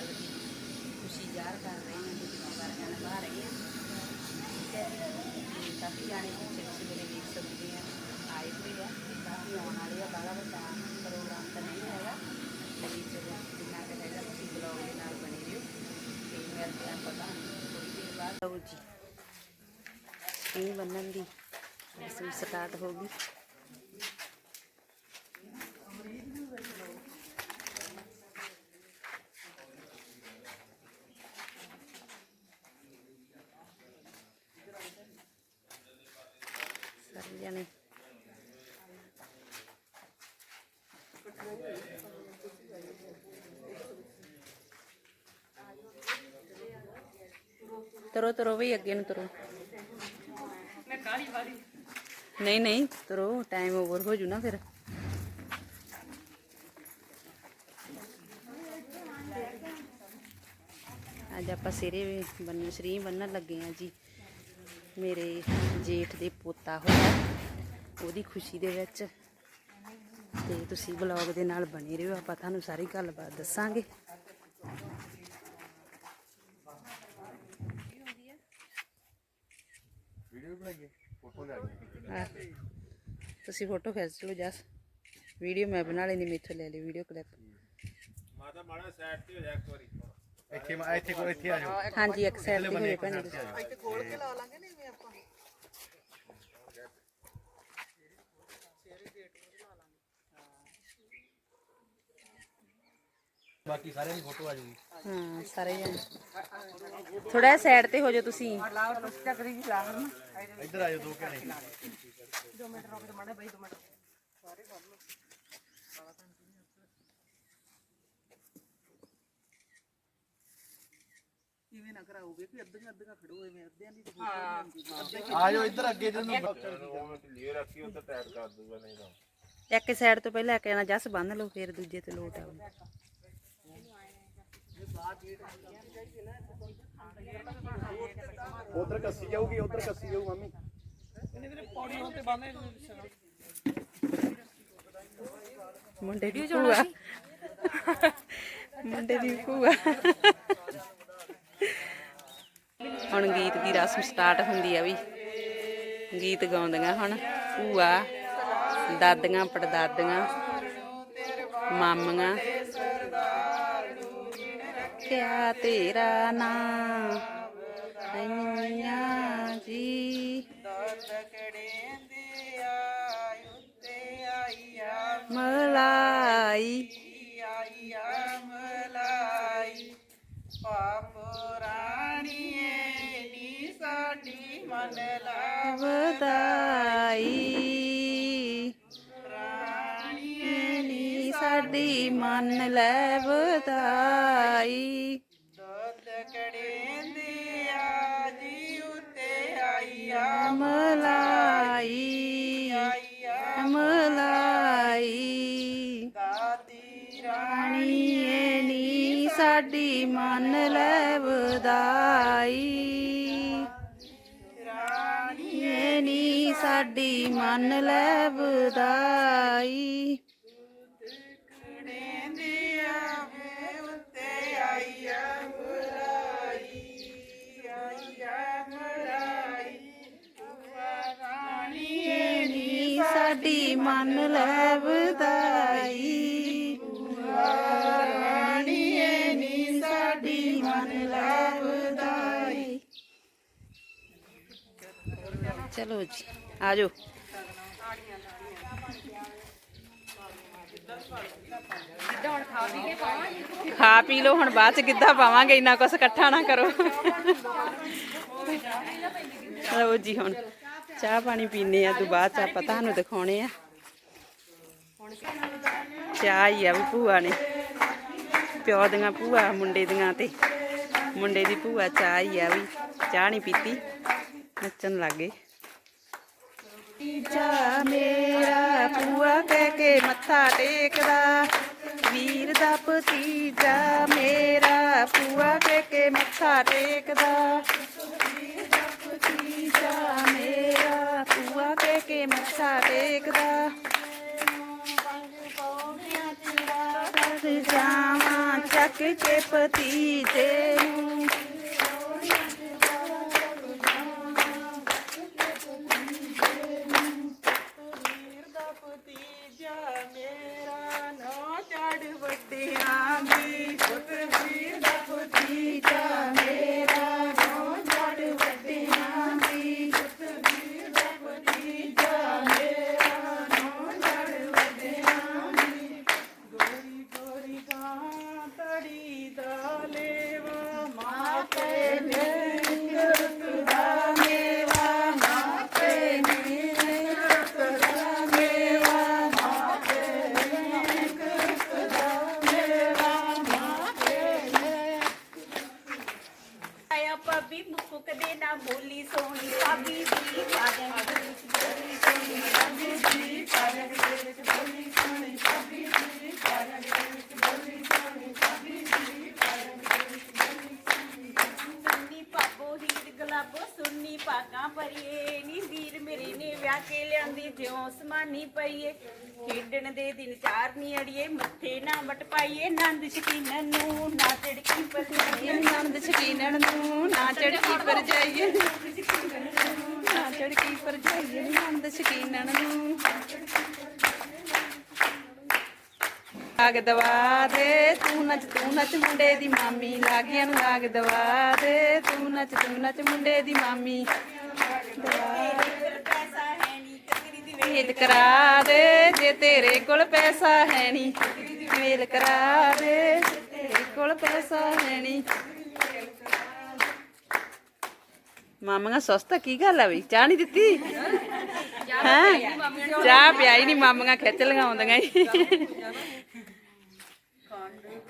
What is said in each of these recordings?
ਕਿਹੜਾ ਖੁਸ਼ੀ ਜ਼ਾਹਰ ਕਰ ਰਹੇ ਹਾਂ ਤੇ ਜ਼ਿੰਮੇਵਾਰੀਆਂ ਨਿਭਾ ਰਹੇ ਹਾਂ। ਠੀਕ ਹੈ ਜੀ। ਕਾਫੀ ਜਾਣੇ ਪਿੱਛੇ ਤੁਸੀਂ ਮੇਰੇ ਵੇਖ ਸਕਦੇ ਆ, ਆਏ ਹੋਏ ਆ। ਕਾਫੀ ਆਉਣ ਵਾਲੇ ਆ, ਬਾਹਲਾ ਵੱਡਾ ਪ੍ਰੋਗਰਾਮ ਤਾਂ ਨਹੀਂ ਹੈਗਾ। ਤੇ ਚਲੋ, ਜਿੰਨਾ ਕੁ ਹੈਗਾ, ਤੁਸੀਂ ਬਲੌਗ ਦੇ ਨਾਲ ਬਣੇ ਰਹੋ। ਤੇ ਮਿਲਦੇ ਹਾਂ ਪਤਾ ਥੋੜੀ ਦੇਰ ਬਾਅਦ। ਲਓ ਜੀ। ਇਹ ਬੰਨਣ ਦੀ ਰਸਮ ਸਟਾਰਟ ਹੋ ਗਈ ਸਾਰੇ ਜਣੇ ਤਰੋ ਤਰੋ ਵੀ ਅੱਗੇ ਨੂੰ ਤਰੋ। ਮੈਂ ਕਾਲੀ ਵਾਲੀ ਨਹੀਂ ਨਹੀਂ, ਤਰੋ ਟਾਈਮ ਓਵਰ ਹੋ ਜੂ ਨਾ ਫਿਰ। ਅੱਜ ਆਪਾਂ ਸਿਰੇ ਬੰਨ, ਸਰੀ ਬੰਨਣ ਲੱਗੇ ਆ ਜੀ। ਮੇਰੇ ਜੇਠ ਦੇ ਪੋਤਾ ਹੋਇਆ, ਉਹਦੀ ਖੁਸ਼ੀ ਦੇ ਵਿੱਚ। ਤੇ ਤੁਸੀਂ ਬਲੌਗ ਦੇ ਨਾਲ ਬਣੇ ਰਹੋ, ਆਪਾਂ ਤੁਹਾਨੂੰ ਸਾਰੀ ਗੱਲਬਾਤ ਦੱਸਾਂਗੇ ਵੀਡੀਓ ਬਣਾਈਏ ਫੋਟੋ ਲੈ ਲਈ ਆਹ, ਤੁਸੀਂ ਫੋਟੋ ਖਿੱਚ ਲਓ ਜਸ। ਵੀਡੀਓ ਮੈਂ ਬਣਾ ਲੈਣੀ ਮੇਥੋਂ ਲੈ ਲਈ ਵੀਡੀਓ ਕਲਿੱਪ ਮਾਤਾ ਮਾੜਾ ਸਾਈਡ ਤੇ ਹੋ ਜਾ ਇੱਕ ਵਾਰੀ। ਇੱਥੇ ਮਾ- ਇੱਥੇ ਕੋਲ ਇੱਥੇ ਆ ਜਾਓ। ਹਾਂਜੀ ਇੱਕ ਸਾਈਡ ਤੇ ਹੋਏ ਭੈਣੇ। ਇੱਥੇ ਖੋਲ ਕੇ ਲਾ ਲਾਂਗੇ ਨਹੀਂ ਆਪਾਂ। ਬਾਕੀ ਸਾਰਿਆਂ ਦੀ ਫੋਟੋ ਆ ਜੂਗੀ। ਹਾਂ ਸਾਰੇ ਜਣੇ। ਥੋੜਾ ਸਾਈਡ ਤੇ ਹੋ ਜਾਓ ਤੁਸੀਂ। ਇੱਧਰ ਆ ਜਾਓ ਦੋ ਘਣੇ ਆ ਜਾਓ ਇੱਧਰ ਅੱਗੇ ਜਿਹਨੂੰ। ਲੀਓ ਰੱਖੀ ਉੱਧਰ ਟਾਈਟ ਕਰ ਦੂਗਾ ਨਹੀਂ ਤਾਂ। ਇੱਕ ਸਾਈਡ ਤੋਂ ਪਹਿਲਾਂ ਇੱਕ ਜਣਾ ਜਸ ਬੰਨ ਲਓ ਫਿਰ ਦੂਜੇ ਤੇ ਲੋਟ ਆਓ ਉਧਰ ਕੱਸੀ ਜਾਊਗੀ ਉਧਰ ਕੱਸੀ ਜਾਊ ਮੰਮੀ। ਮੁੰਡੇ ਦੀ ਭੂਆ। ਮੁੰਡੇ ਦੀ ਭੂਆ। ਹੁਣ ਗੀਤ ਦੀ ਰਸਮ ਸਟਾਰਟ ਹੁੰਦੀ ਆ ਵੀ। ਗੀਤ ਗਾਉਂਦੀਆਂ ਹੁਣ ਭੂਆ ਦਾਦੀਆਂ ਪੜਦਾਦੀਆਂ ਮਾਮੀਆਂ। ਕਿਆ ਤੇਰਾ ਨਾਂ ਅਈਆਂ ਜੀ ਮਲਾਈ ਮੰਨ ਲੈ ਵਧਾਈ ਮਲਾਈ ਮਲਾਈ ਰਾਣੀ ਨੀ ਸਾਡੀ ਮੰਨ ਲੈ ਵਧਾਈ ਰਾਣੀ ਨੀ ਸਾਡੀ ਮੰਨ ਲੈ ਵਧਾਈ ਮੰਨ ਲੈ ਵਧਾਈ ਰਾਣੀ ਨੀ ਸਾਡੀ ਮੰਨ ਲੈ ਵਧਾਈ ਚਲੋ ਜੀ ਆ ਜਾਓ ਖਾ ਪੀ ਲਓ ਹੁਣ ਬਾਅਦ ਚ ਕਿੱਦਾਂ ਪਾਵਾਂਗੇ ਇੰਨਾ ਕੁਛ ਇਕੱਠਾ ਨਾ ਕਰੋ। ਲਓ ਜੀ ਹੁਣ ਚਾਹ ਪਾਣੀ ਪੀਨੇ ਆ ਤੋਂ ਬਾਅਦ ਚ ਆਪਾਂ ਤੁਹਾਨੂੰ ਦਿਖਾਉਣੇ ਆ। ਚਾਹ ਹੀ ਆ ਵੀ ਭੂਆ ਨੇ। ਪਿਓ ਦੀਆਂ ਭੂਆ, ਮੁੰਡੇ ਦੀਆਂ ਤੇ ਮੁੰਡੇ ਦੀ ਭੂਆ ਚਾਹ ਹੀ ਆ ਵੀ। ਚਾਹ ਨਹੀਂ ਪੀਤੀ, ਨੱਚਣ ਲੱਗੇ ਜਾ ਮੇਰਾ ਭੂਆ ਕਹਿ ਕੇ ਮੱਥਾ ਟੇਕਦਾ। ਵੀਰ ਦਾ ਭਤੀਜਾ ਮੇਰਾ ਭੂਆ ਕਹਿ ਕੇ ਮੱਥਾ ਟੇਕਦਾ। ਭਤੀਜਾ ਮੇਰਾ ਭੂਆ ਕੇ ਮੱਥਾ ਟੇਕਦਾ। ਜਾਵਾਂ ਚੱਕ ਕੇ ਪਤੀਜੇ ਨੂੰ ਵੀਰ ਦਾ ਭਤੀਜਾ ਮੇਰਾ ਨਾ ਚੜ ਵੱਡਿਆਂ ਦੀ ਪੁੱਤ ਵੀਰ ਦਾ ਭਤੀਜਾ ਮੇਰਾ ਨਾ ਚੜ ਵੱਡਿਆਂ ਦੀ ਪੁੱਤ ਵੀਰ ਦਾ ਭਤੀਜਾ ਮੇਰਾ ਨਾ ਚੜ ਵੱਡਿਆਂ ਦੀ ਗੋਰੀ ਗੋਰੀ ਗਾਂ ਤੜੀ ਦਾ ਲੇਵਾ ਮਾਤੇ ਮੇਰੇ ਰੁਕਦਾ ਮੇਵਾ ਮਾਤੇ ਮੇਰੇ ਰੁਕਦਾ ਮੇਵਾ ਮਾਤੇ ਮੇਰੇ ਰੁਕਦਾ ਮੇਵਾ ਮਾਤੇ ਆਇਆ ਪੱਬੀ ਮੁੱਕ ਕਦੇ ਨਾ ਬੋਲੀ ਸੋਹਣੀ ਪਾਬੀ ਦੀ ਪਾਗਲ ਬੋਲੀ ਸੋਹਣੀ ਪਾਬੀ ਦੀ ਪਾਗਲ ਦੇ ਵਿੱਚ ਬੋਲੀ ਸੋਹਣੀ ਪਾਬੀ ਦੀ ਪਾਗਲ ਦੇ ਵਿੱਚ ਬੋਲੀ ਸੋਹਣੀ ਪਾਬੀ ਦੀ ਪਾਗਲ ਦੇ ਵਿੱਚ ਬੋਲੀ ਸੋਹਣੀ ਸੁੰਨੀ ਪਾਪੋ ਹੀਰ ਗਲਾਬੋ ਸੁੰਨੀ ਪਾਕਾਂ ਪਰੀਏ ਨੀ ਵੀਰ ਮੇਰੇ ਨੇ ਵਿਆਹ ਕੇ ਜਿਉਂ ਸਮਾਨੀ ਪਈਏ, ਖੇਡਣ ਦੇ ਦਿਨ ਚਾਰ ਨੀ ਅੜੀਏ, ਮੱਥੇ ਨਾ ਵਟ ਪਾਈਏ ਨੰਦ ਸ਼ਕੀਨਨ ਨੂੰ, ਨਾ ਚੜਕੀ ਪਰ ਜਾਈਏ, ਨੰਦ ਸ਼ਕੀਨਨ ਨੂੰ, ਨਾ ਚੜਕੀ ਪਰ ਜਾਈਏ, ਨਾ ਚੜਕੀ ਪਰ ਜਾਈਏ, ਨੰਦ ਸ਼ਕੀਨਨ ਨੂੰ। ਲਾਗ ਦਵਾ ਦੇ, ਤੂੰ ਨੱਚ ਤੂੰ ਨੱਚ ਮੁੰਡੇ ਦੀ ਮਾਮੀ, ਲਾਗਿਆਂ ਨੂੰ ਲਾਗ ਦਵਾ ਦੇ, ਤੂੰ ਨੱਚ ਤੂੰ ਨੱਚ ਮੁੰਡੇ ਦੀ ਮਾਮੀ। ਵੇਲ ਕਰਾ ਦੇ, ਜੇ ਤੇਰੇ ਕੋਲ ਪੈਸਾ ਹੈ ਨਹੀਂ ਵੇਲ ਕਰਾ ਦੇ, ਜੇ ਤੇਰੇ ਕੋਲ ਪੈਸਾ ਹੈ ਨਹੀਂ ਮਾਮੀਆਂ ਸਸਤਾ ਕੀ ਗੱਲ ਆ ਬਈ? ਚਾਹ ਨਹੀਂ ਦਿੱਤੀ? ਹੈ? ਚਾਹ ਪਿਆਈ ਨਹੀਂ ਮਾਮਾ ਖਿੱਚ ਲਗਾਉਂਦੀਆਂ ਈ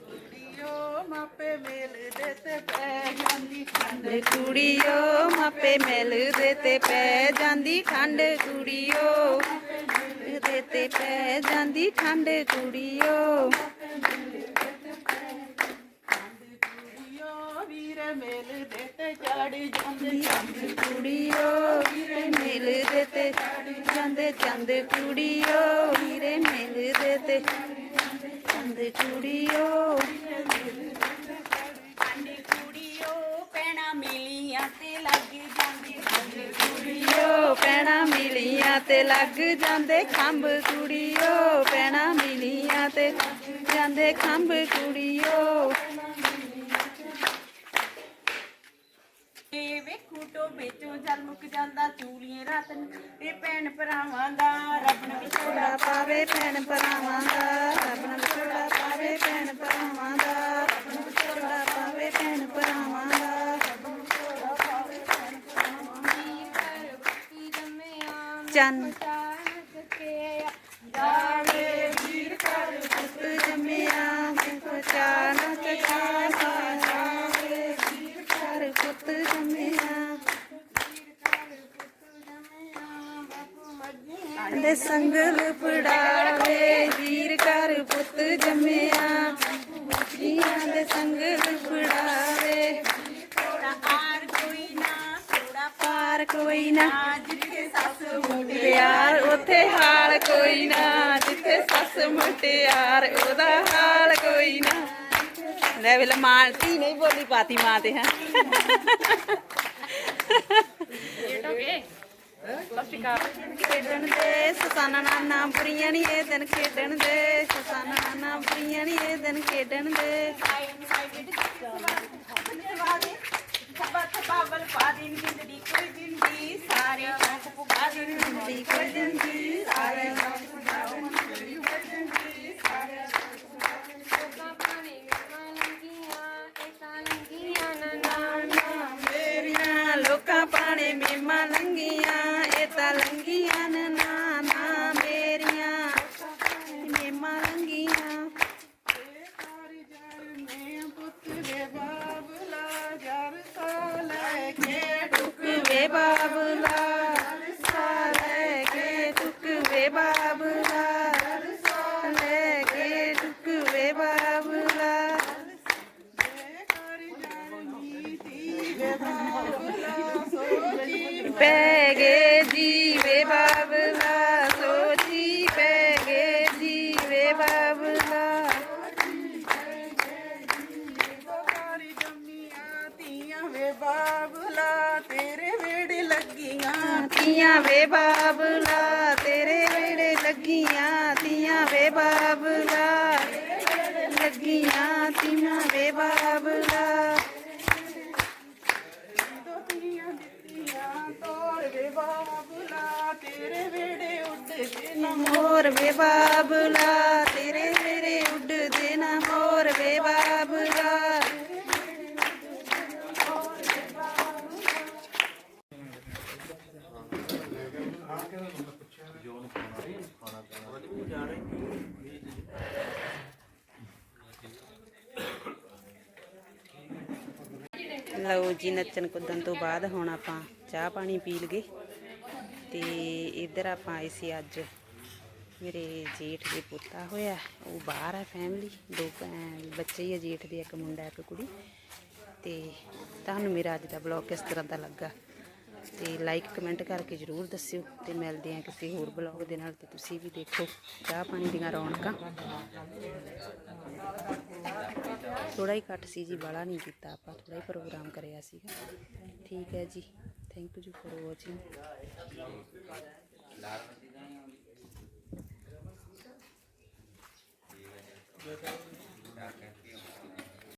ਕੁੜੀਓ ਮਾਪੇ ਮਿਲਦੇ ਤੇ ਪੈ ਜਾਂਦੀ। ਠੰਡ ਕੁੜੀਓ ਮਾਪੇ ਮਿਲਦੇ ਤੇ ਪੈ ਜਾਂਦੀ ਠੰਡ ਕੁੜੀਓ। ਦੇ ਤੇ ਪੈ ਜਾਂਦੀ ਠੰਡ ਕੁੜੀਓ। ਵੀਰ ਮਿਲਦੇ ਤੇ ਚੜ ਜਾਂਦੇ ਚੰਦ ਕੁੜੀਓ ਵੀਰੇ ਮਿਲਦੇ ਤੇ ਜਾਂਦੇ ਚੰਦ ਕੁੜੀਓ। ਵੀਰੇ ਮਿਲਦੇ ਤੇ ਚੰਦ ਕੁੜੀਓ। ਪੈਣਾ ਮਿਲੀਆਂ ਤੇ ਲੱਗ ਜਾਂਦੇ ਖੰਭ ਕੁੜੀਓ, ਪੈਣਾ ਮਿਲੀਆਂ ਤੇ ਜਾਂਦੇ ਖੰਭ ਕੁੜੀਓ। ਇਹ ਵੇਖੂ ਵਿੱਚੋਂ ਜਲ ਮੁੱਕ ਜਾਂਦਾ ਚੂਲੀਆਂ ਰਾਤ ਨੂੰ ਇਹ ਭੈਣ ਭਰਾਵਾਂ ਦਾ ਰੱਬ ਨੂੰ ਵਿਛੋੜਾ ਪਾਵੇ, ਭੈਣ ਭਰਾਵਾਂ ਦਾ ਰੱਬ ਨੂੰ ਵਿਛੋੜਾ ਪਾਵੇ, ਭੈਣ ਭਰਾਵਾਂ ਦਾ ਰੱਬ ਨੂੰ ਵਿਛੋੜਾ ਪਾਵੇ, ਭੈਣ ਭਰਾਵਾਂ ਦਾ ਚੰਨ ਜਾਵੇ ਵੀਰ ਕਰ ਪੁੱਤ ਜੰਮਿਆ ਪਛਾਨਕ ਕਾਸਾ ਜਾਵੇ ਵੀਰ ਕਰ ਪੁੱਤ ਜੰਮਿਆ ਦੇ ਸੰਗਲ ਪੜਾਵੇ ਵੀਰ ਕਰ ਪੁੱਤ ਜੰਮਿਆ ਜੀਆਂ ਦੇ ਸੰਗਲ ਪੜਾਵੇ ਥੋੜਾ ਆਰ ਕੋਈ ਨਾ ਥੋੜਾ ਪਾਰ ਕੋਈ ਨਾ ਜਿੱਥੇ ਸੱਸ ਮੁਟਿਆਰ ਉੱਥੇ ਹਾਲ ਕੋਈ ਨਾ, ਜਿੱਥੇ ਸੱਸ ਮੁਟਿਆਰ, ਉਹਦਾ ਹਾਲ ਕੋਈ ਨਾ। ਲੈ ਵੇਲੇ, ਮਾਂ, ਧੀ ਨਹੀਂ ਬੋਲੀ ਪਾਤੀ ਮਾਂ ਤੇ, ਹਾਂ। ਖੇਡਣ ਦੇ ਸਸਾਨਾ ਨਾਨਾ ਬੁਰੀਆਂ ਨਹੀਂ ਇਹ ਦਿਨ ਖੇਡਣ ਦੇ। ਸਸਾਨਾ ਨਾਨਾ ਬੁਰੀਆਂ ਨਹੀਂ ਇਹ ਦਿਨ ਖੇਡਣ ਦੇ। ਬਾਬਲ ਪਾ ਦਿਨ ਜਿੰਦੜੀ ਕੋਈ ਜਿੰਦੀ ਸਾਰੇ ਸ਼ੌਕ ਪੁਗਾ ਦਿਨ ਜਿੰਦੜੀ ਕੋਈ ਜਿੰਦੀ ਸਾਰੇ ਸ਼ੌਕ ਪੁਗਾ ਦਿਨ ਮੇਰੀਆਂ ਢੁਕਵੇ ਲੈ ਕੇ ਢੁਕਵੇ ਬਾਬਲਾ। ਪੈ ਗਏ ਜੀਵੇ ਬਾਬਲਾ ਸੋਚੀ ਪੈ ਗਏ ਜੀਵੇ ਬਾਬਲਾ। ਬਾਬਲਾ ਤੇਰੇ ਵੇੜੇ ਲੱਗੀਆਂ। ਤੀਆਂ ਵੇ ਬਾਬਲਾ ਤੇ ਮੋਰ ਵੇ ਬਾਬਲਾ, ਤੇਰੇ ਵੇੜੇ ਉੱਡਦੇ ਨਾ ਮੋਰ ਵੇ ਬਾਬਲਾ। ਲਓ ਜੀ ਨੱਚਣ ਕੁੱਦਣ ਤੋਂ ਬਾਅਦ ਹੁਣ ਆਪਾਂ ਚਾਹ ਪਾਣੀ ਪੀ ਲਗੇ ਤੇ ਇੱਧਰ ਆਪਾਂ ਆਏ ਸੀ ਅੱਜ ਮੇਰੇ ਜੇਠ ਦੇ ਪੁੱਤਾ ਹੋਇਆ, ਉਹ ਬਾਹਰ ਹੈ ਫੈਮਿਲੀ ਦੋ ਭੈਣ- ਬੱਚੇ ਹੀ ਆ ਜੇਠ ਦੇ, ਇੱਕ ਮੁੰਡਾ, ਇੱਕ ਕੁੜੀ। ਤੇ ਤੁਹਾਨੂੰ ਮੇਰਾ ਅੱਜ ਦਾ ਬਲੌਗ ਕਿਸ ਤਰ੍ਹਾਂ ਦਾ ਲੱਗਾ? ਤੇ ਲਾਈਕ ਕਮੈਂਟ ਕਰਕੇ ਜਰੂਰ ਦੱਸਿਓ ਤੇ ਮਿਲਦੇ ਆ ਕਿਸੇ ਹੋਰ ਬਲੌਗ ਦੇ ਨਾਲ ਤੇ ਤੁਸੀਂ ਵੀ ਦੇਖੋ ਚਾਹ ਪਾਣੀ ਦੀਆਂ ਰੌਣਕਾਂ। ਥੋੜਾ ਹੀ ਘੱਟ ਸੀ ਜੀ ਬਾਲਾ ਨਹੀਂ ਕੀਤਾ ਆਪਾਂ ਥੋੜਾ ਹੀ ਪ੍ਰੋਗਰਾਮ ਕਰਿਆ ਸੀਗਾ। ਠੀਕ ਹੈ ਜੀ। Thank you for watching Thank.